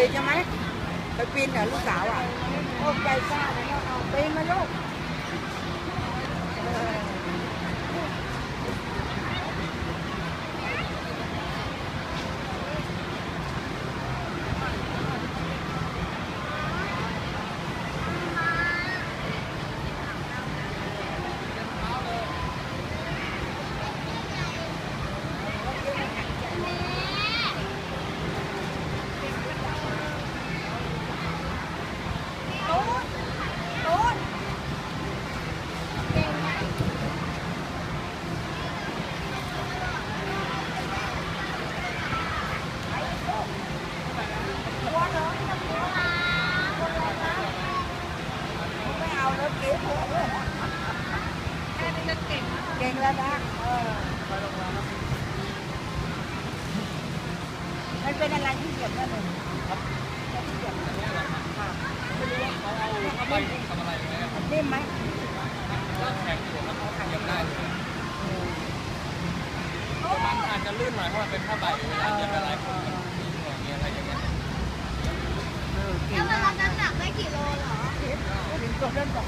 ยใช่ไหมไปปีนเหรอลูกสาวอะโอ้ใจกล้าเลยเอาปีนมาลูกเออ ไม่เอา แค่นี้ก็เก่งเก่งแล้วนะเออมันเป็นอะไรที่เหยียบนั่นเองครับที่เหยียบนั่นเองค่ะเขาเอาเข้าไปทำอะไรไหมครับนิ่มไหมก็แข็งอยู่ครับเยียบได้เลยมันอาจจะลื่นหน่อยเพราะมันเป็นผ้าใบเวลาเยียบอะไรผมมันมีหน่วยมีอะไรอย่างเงี้ยก่แล้วมันรับน้ำหนักได้กี่โลเหรอถึงตัวเล่นบอก